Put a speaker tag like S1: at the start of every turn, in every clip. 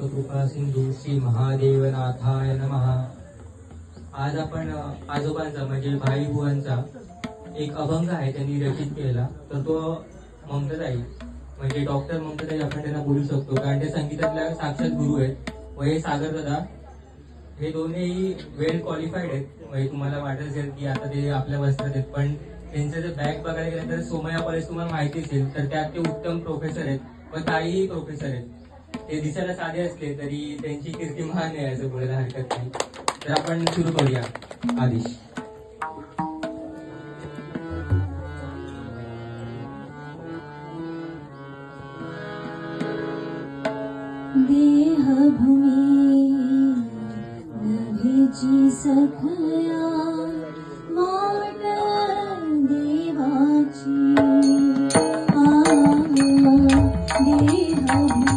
S1: कृपा सिंधू श्री महादेवनाथाय नमः. आज आपण आजोबांचा म्हणजे भाई बुवांचा एक अभंग आहे त्यांनी रचित केला तर तो ममताताई म्हणजे डॉक्टर ममताताई आपण त्यांना बोलू शकतो. कारण ते संगीतातल्या साक्षात गुरु आहेत. व हे सागर दादा हे दोन्ही वेल क्वालिफाईड आहेत. म्हणजे तुम्हाला वाटत असेल की आता ते आपल्या वस्त्रात आहेत. पण त्यांचं जर बॅग बघायला गेलं तर सोमया कॉलेज तुम्हाला माहिती असेल. तर त्यात ते उत्तम प्रोफेसर आहेत. व ताईही प्रोफेसर आहेत. ते दिसायला साधे असले तरी त्यांची कीर्ती महान आहे असं बोलायला हरकत नाही. तर आपण सुरू करूया आदेश.
S2: देहभूमी सखया वाट देवाची आ देहभूमी.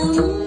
S2: Thank you.